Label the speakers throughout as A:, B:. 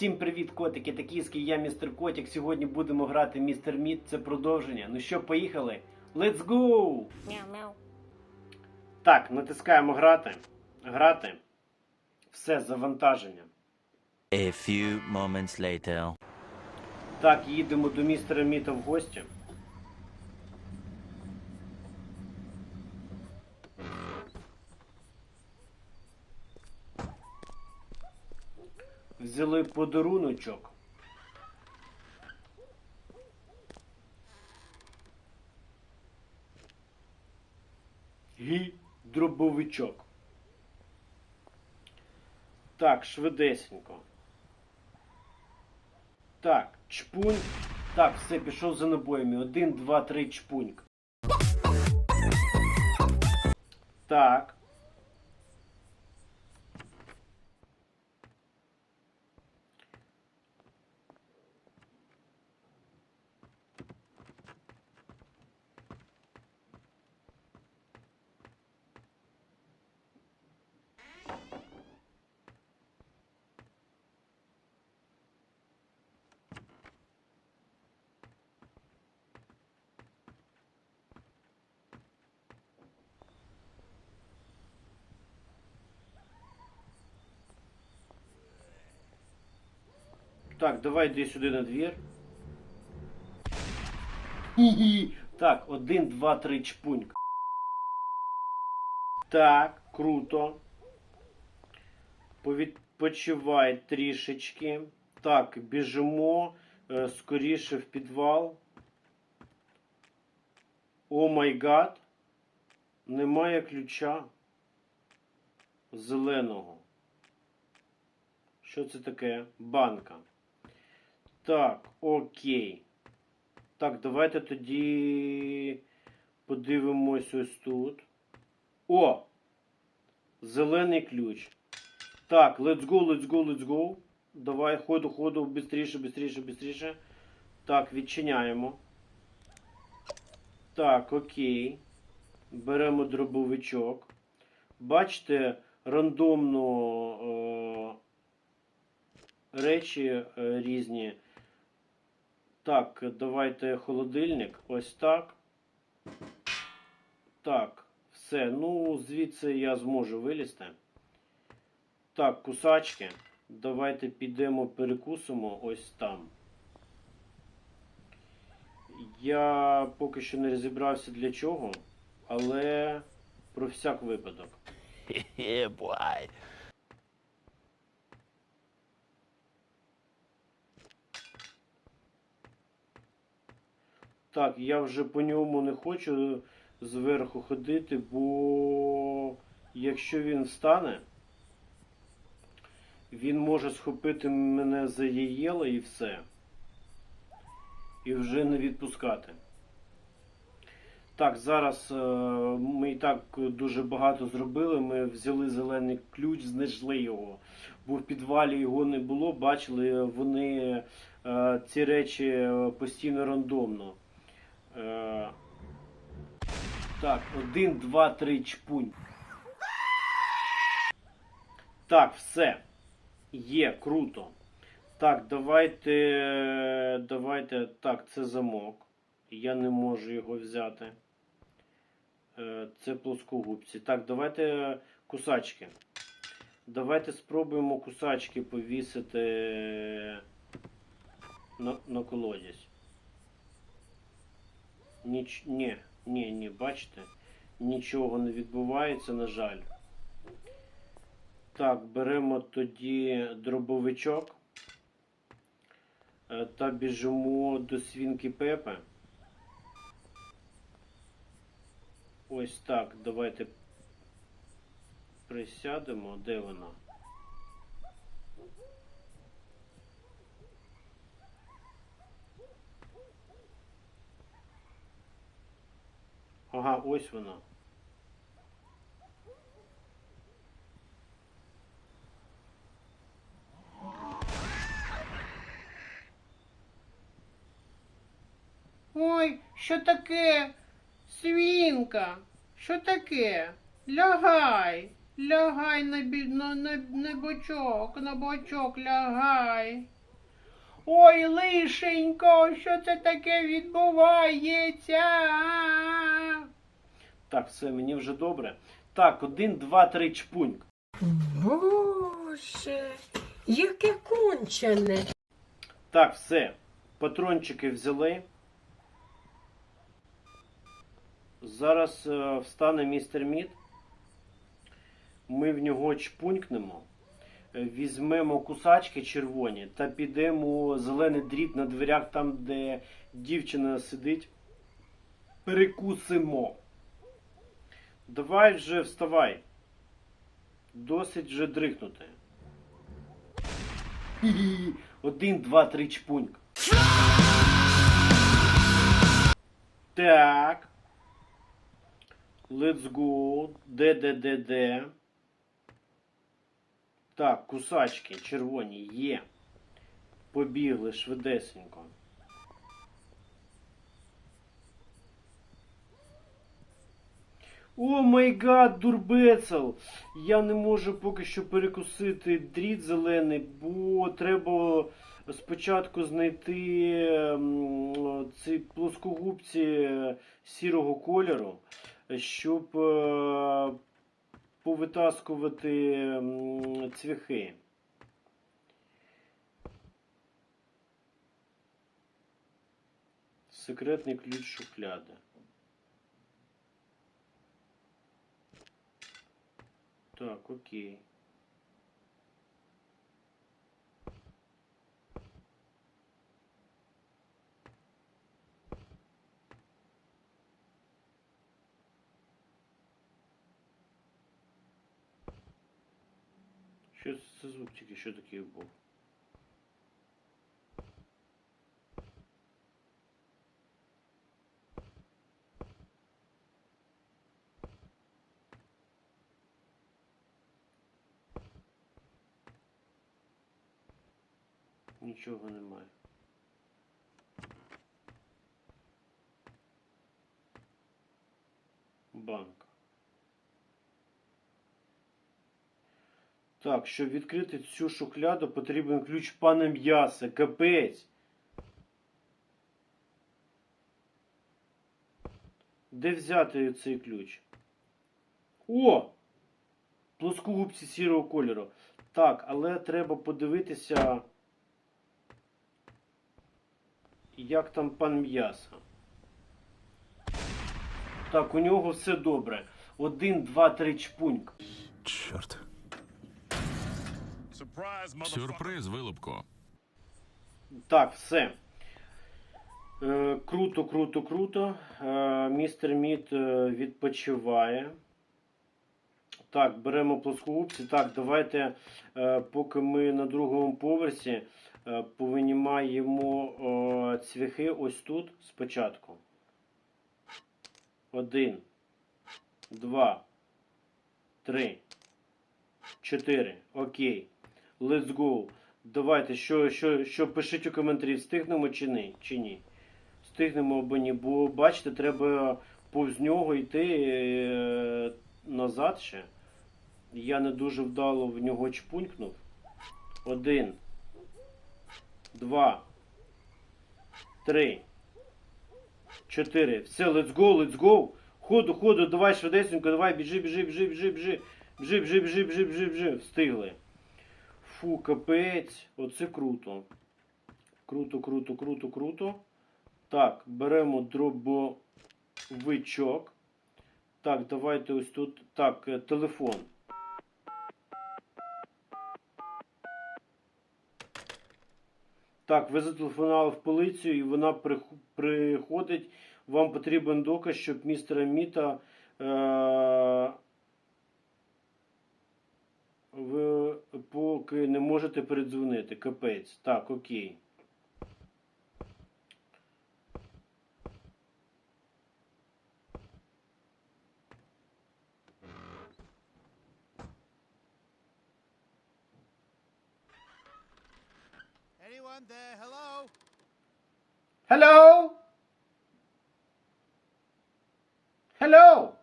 A: Всім привіт, котики! Такійський я містер Котик. Сьогодні будемо грати Містер Мід. Це продовження. Ну що, поїхали? Let's go!
B: Мяу-мяу.
A: Так, натискаємо грати. Грати. Все, завантаження.
C: A few moments later.
A: Так, їдемо до містера Міта в гості. Взяли подаруночок. І дробовичок. Так, швидесенько. Так, чпунь. Так, все, пішов за набоями. Один, два, три, чпуньк. Так. Так, давай йди сюди на двір. Хі-хі. Так, один, два, три, чпуньк. Так, круто. Повідпочивай трішечки. Так, біжимо е, скоріше в підвал. О май гад. Немає ключа зеленого. Що це таке? Банка. Так, окей. Так, давайте тоді подивимось ось тут. О! Зелений ключ. Так, let's go, let's go, let's go. Давай, ходу, ходу, бистріше, бистріше, бистріше. Так, відчиняємо. Так, окей. Беремо дробовичок. Бачите, рандомно е, речі е, різні. Так, давайте холодильник. Ось так. Так, все. Ну, звідси я зможу вилізти. Так, кусачки. Давайте підемо перекусимо ось там. Я поки що не розібрався для чого, але про всяк випадок. Так, я вже по ньому не хочу зверху ходити, бо якщо він встане, він може схопити мене за яєло і все. І вже не відпускати. Так, зараз е, ми і так дуже багато зробили. Ми взяли зелений ключ, знайшли його. Бо в підвалі його не було. Бачили, вони е, ці речі е, постійно рандомно. Е, так, один, два, три, чпунь. Так, все. Є, круто. Так, давайте. Давайте. Так, це замок. Я не можу його взяти. Е, Це плоскогубці. Так, давайте кусачки. Давайте спробуємо кусачки повісити на, на колодязь. Ніч... Ні, ні, ні, бачите? Нічого не відбувається, на жаль. Так, беремо тоді дробовичок е, та біжимо до свінки Пепе. Ось так, давайте присядемо. Де вона? Ага, ось вона.
B: Ой, що таке? Свінка, що таке? Лягай,
A: Лягай на, на, на, на бочок, на бочок лягай. Ой, лишенько, що це таке відбувається? Так, все, мені вже добре. Так, один, два, три, чпуньк.
B: Боже, яке кончене.
A: Так, все. Патрончики взяли. Зараз е, встане містер Мід. Ми в нього чпунькнемо. Е, Візьмемо кусачки червоні та підемо у зелений дріт на дверях, там, де дівчина сидить. Перекусимо. Давай вже вставай. Досить вже дрихнути. Один, два, три, чпуньк. Так. Let's go. Де, де, де, де. Так, кусачки червоні є. Побігли швидесенько. О май гад, дурбецел! Я не можу поки що перекусити дріт зелений, бо треба спочатку знайти м, ці плоскогубці сірого кольору, щоб е, повитаскувати цвяхи. Секретний ключ шухляди. Так, окей. Що це звук тільки що такий був? Нічого немає. Банк. Так, щоб відкрити цю шухляду, потрібен ключ пана м'яса. Капець. Де взяти цей ключ? О! Плоскогубці сірого кольору. Так, але треба подивитися. Як там пан м'яса? Так, у нього все добре. Один, два, три чпуньк.
D: Чорт.
E: Сюрприз, вилупко.
A: Так, все. Е, круто, круто, круто. Е, містер Мід е, відпочиває. Так, беремо плоскогубці. Так, давайте, е, поки ми на другому поверсі, повинімаємо е, цвяхи ось тут спочатку. Один, два, три, чотири. Окей. Let's go. Давайте, що, що, що пишіть у коментарі, встигнемо чи ні? Чи ні? Встигнемо або ні, бо бачите, треба повз нього йти е, назад ще. Я не дуже вдало в нього чпунькнув. Один. Два. Три. Чотири. Все, let's go, let's go. Ходу, ходу, давай швидесенько, давай, біжи, біжи, біжи, біжи, біжи. Біжи, біжи, біжи, біжи, біжи, біжи. Встигли. Фу, капець. Оце круто. Круто, круто, круто, круто. Так, беремо дробовичок. Так, давайте ось тут. Так, е, телефон. Так, ви зателефонували в поліцію і вона приходить. Вам потрібен доказ, щоб містера Міта. Е- ви поки не можете передзвонити. Капець. Так, окей.
F: Anyone there? Hello?
A: Hello? Hello?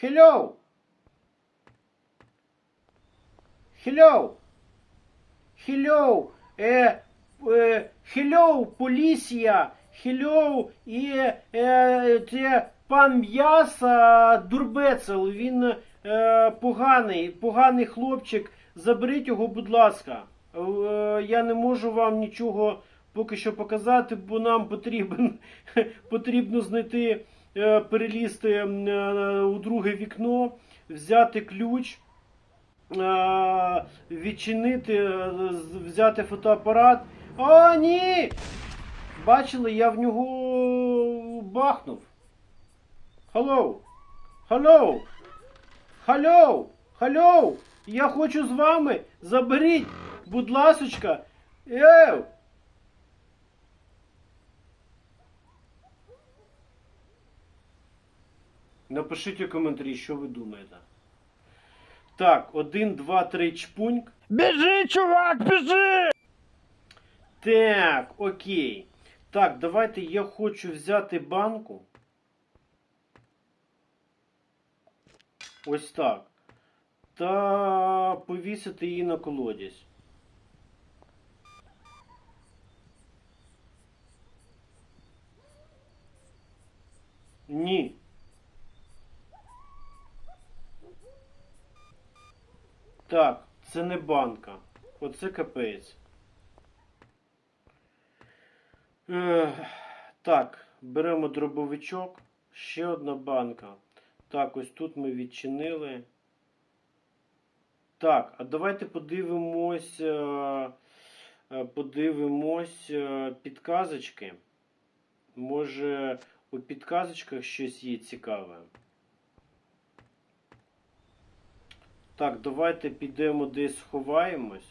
A: Hello! Hello! Hello! Е, е, hello, поліція! Hello! І е, це пан М'яса Дурбецел. Він е, поганий, поганий хлопчик. Заберіть його, будь ласка. Е, я не можу вам нічого поки що показати, бо нам потрібен, потрібно знайти, е, перелізти е, у друге вікно, взяти ключ, відчинити, е, взяти фотоапарат. О, ні! Бачили, я в нього бахнув. Hello! Hello! Hello! Hello! Я хочу з вами! Заберіть! Будь ласочка! Еу! Напишіть у коментарі, що ви думаєте. Так, один, два, три, чпуньк.
D: Біжи, чувак, біжи!
A: Так, окей. Так, давайте я хочу взяти банку. Ось так. Та повісити її на колодязь. Ні. Так, це не банка. Оце капець. Так, беремо дробовичок. Ще одна банка. Так, ось тут ми відчинили. Так, а давайте подивимось. е, е, Подивимось е, підказочки. Може, у підказочках щось є цікаве. Так, давайте підемо десь сховаємось.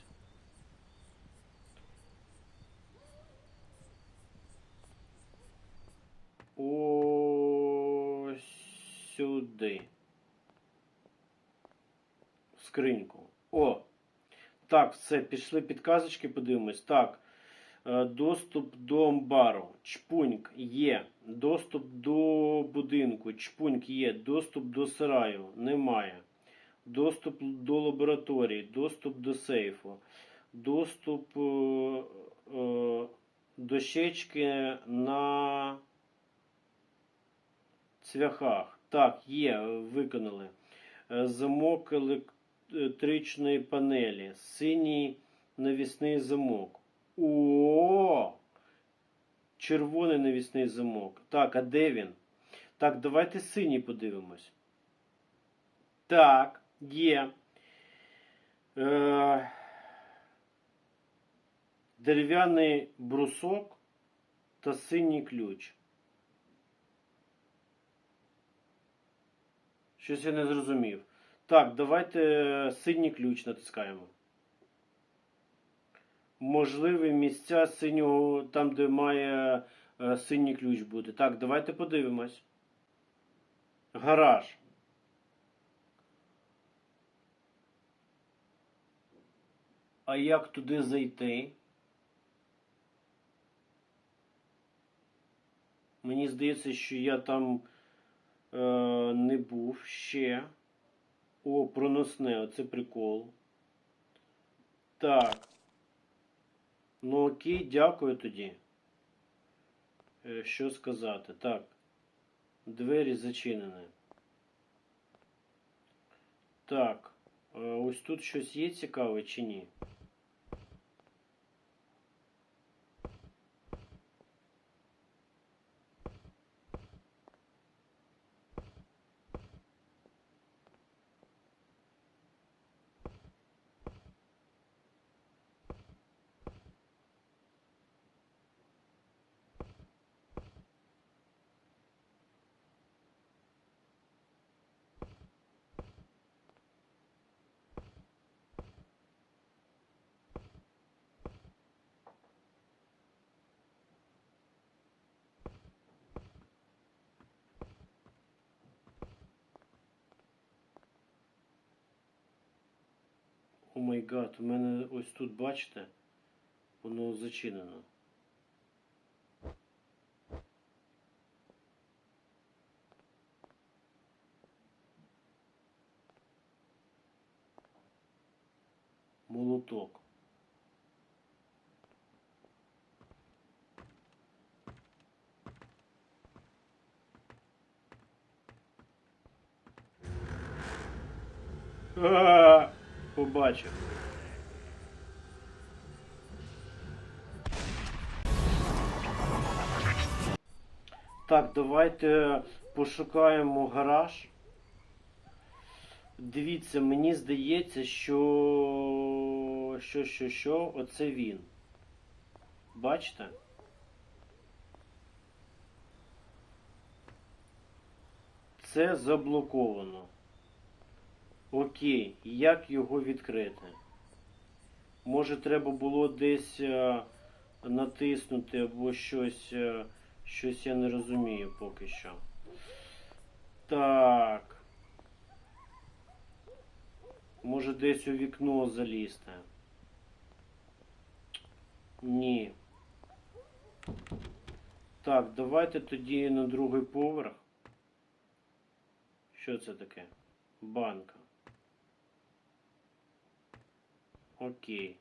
A: Ось сюди. В скриньку. О! Так, все, пішли підказочки, подивимось. Так. е, Доступ до амбару. Чпуньк є. Доступ до будинку. Чпуньк є. Доступ до сараю. Немає. Доступ до лабораторії. Доступ до сейфу. Доступ е, е, до щечки на цвяхах. Так, є, виконали. Е, Замок електричної панелі. Синій навісний замок. О! Червоний навісний замок. Так, а де він? Так, давайте синій подивимось. Так, є. Е, дерев'яний брусок та синій ключ. Щось я не зрозумів. Так, давайте синій ключ натискаємо. Можливі місця синього, там, де має е, синій ключ бути. Так, давайте подивимось. Гараж. А як туди зайти? Мені здається, що я там е, не був ще. О, проносне, оце прикол. Так. Ну окей, дякую тоді. Е, що сказати? Так. Двері зачинені. Так. Е, ось тут щось є цікаве чи ні? О май гад, у мене ось тут, бачите, воно зачинено. Молоток. Побачив. Так, давайте пошукаємо гараж. Дивіться, мені здається, що. Що, що, що, оце він. Бачите? Це заблоковано. Окей, як його відкрити? Може треба було десь е, натиснути або щось. е, щось я не розумію поки що. Так. Може десь у вікно залізти. Ні. Так, давайте тоді на другий поверх. Що це таке? Банка. Окей.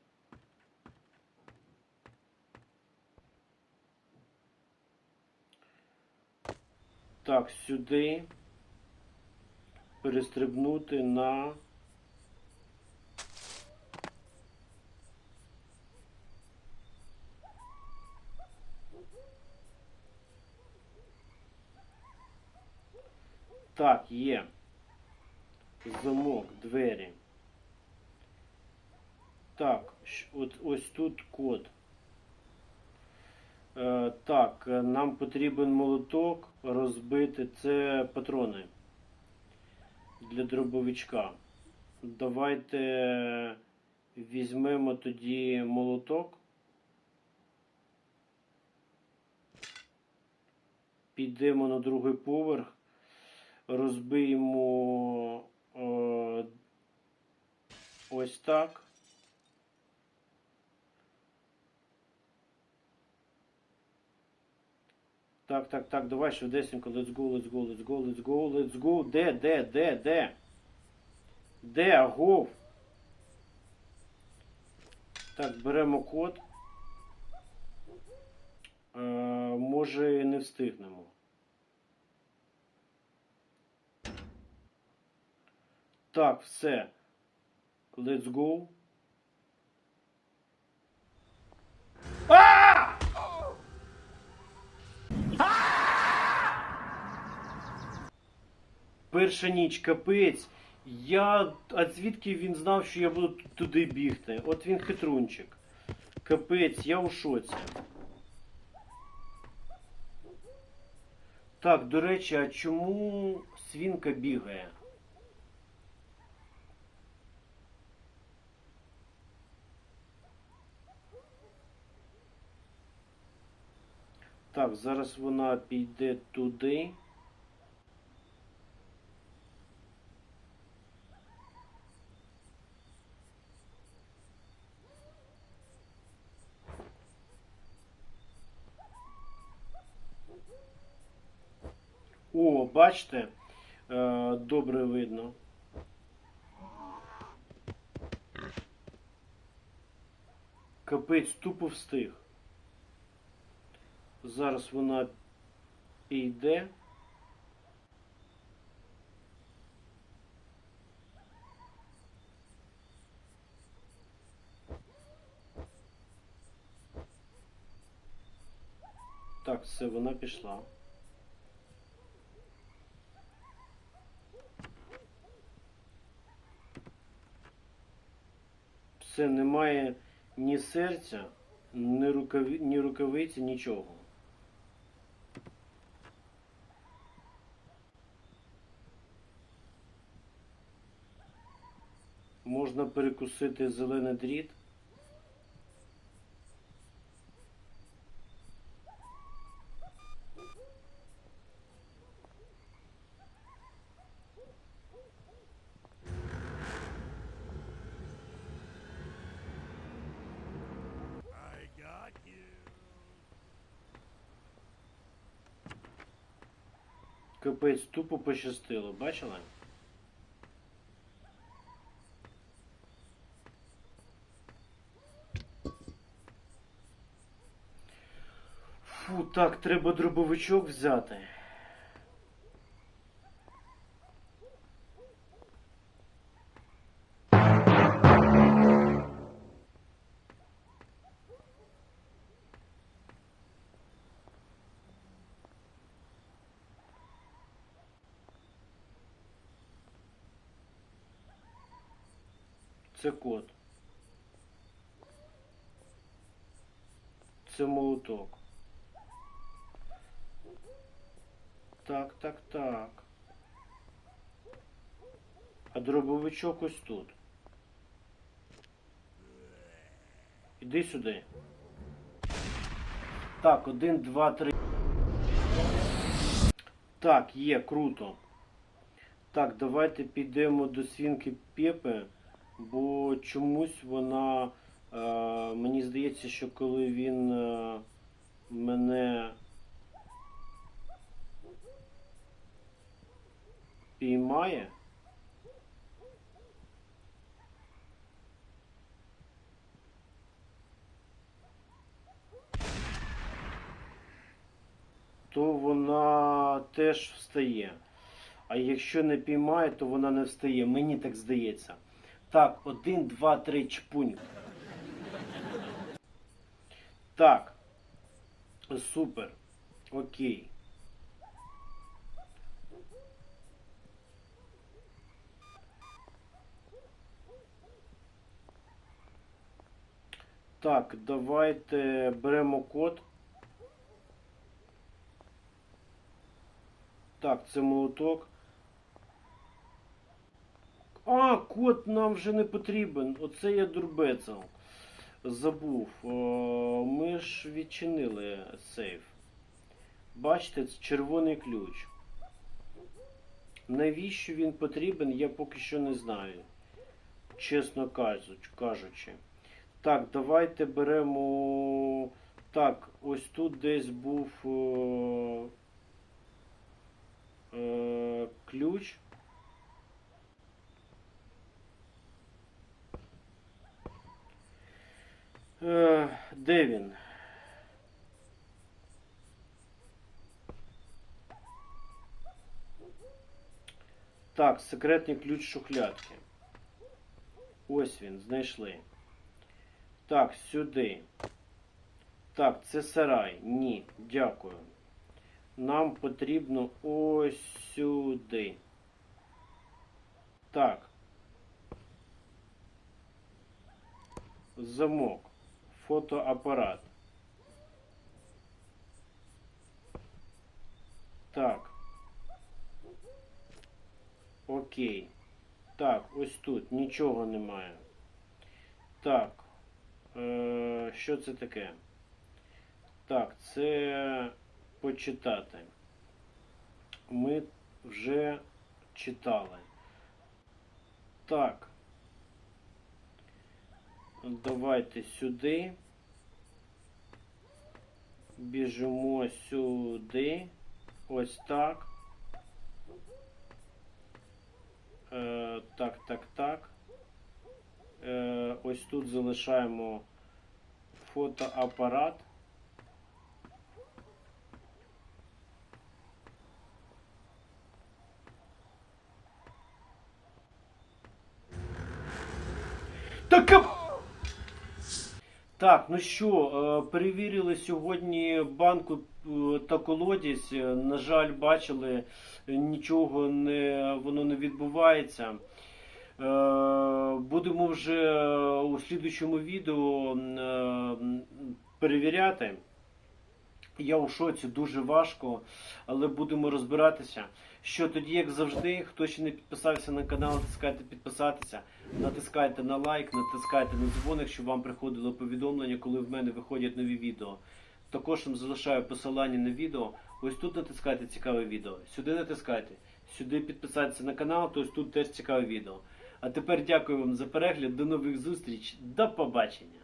A: Так, сюди. Перестрибнути на. Так, є. Замок, двері. Так, от ось тут код. Е, так, е, нам потрібен молоток розбити. Це патрони для дробовичка. Давайте візьмемо тоді молоток. Підемо на другий поверх, розбиємо е, ось так. Так, так, так, давай швидесенько, let's go, let's go, let's go, let's go, let's go. Де, де, де, де? Де, агов? Так, беремо код. Е, може не встигнемо. Так, все. Let's go. Перша ніч, капець. Я. А звідки він знав, що я буду туди бігти? От він хитрунчик. Капець, я у шоці. Так, до речі, а чому свінка бігає? Так, зараз вона піде туди. О, бачите, е, добре видно. Капець тупо встиг. Зараз вона йде. Так, все, вона пішла. Все, немає ні серця, ні, рукаві, ні рукавиці, нічого. Можна перекусити зелений дріт. Капець тупо пощастило, бачила? Фу, так, треба дробовичок взяти. Це код. Це молоток. Так, так, так. А дробовичок ось тут. Іди сюди. Так, один, два, три. Так, є, круто. Так, давайте підемо до свінки Пепи, бо чомусь вона. Е, мені здається, що коли він е, мене піймає. То вона теж встає. А якщо не піймає, то вона не встає. Мені так здається. Так, один, два, три, чпунь. Так. Супер. Окей. Так, давайте беремо код. Так, це молоток. А, код нам вже не потрібен. Оце я дурбецел. Забув. О, Ми ж відчинили сейф. Бачите, це червоний ключ. Навіщо він потрібен, я поки що не знаю. Чесно кажучи. Так, давайте беремо. Так, ось тут десь був е... Е... ключ. Де він? Так, секретний ключ шухлядки. Ось він, знайшли. Так, сюди. Так, це сарай. Ні, дякую. Нам потрібно ось сюди. Так. Замок. Фотоапарат. Так. Окей. Так, ось тут нічого немає. Так. Е, що це таке? Так, це почитати. Ми вже читали. Так. Давайте сюди. Біжимо сюди. Ось так. Е, так, так, так. Е, ось тут залишаємо фотоапарат. Так, так, ну що, е, перевірили сьогодні банку е, та колодязь. Е, На жаль, бачили, нічого не, воно не відбувається. Будемо вже у слідучому відео перевіряти. Я у шоці дуже важко, але будемо розбиратися. Що тоді, як завжди, хто ще не підписався на канал, натискайте підписатися, натискайте на лайк, натискайте на дзвоник, щоб вам приходило повідомлення, коли в мене виходять нові відео. Також вам залишаю посилання на відео. Ось тут натискайте цікаве відео. Сюди натискайте. Сюди підписатися на канал, то ось тут теж цікаве відео. А тепер дякую вам за перегляд. До нових зустріч. До побачення.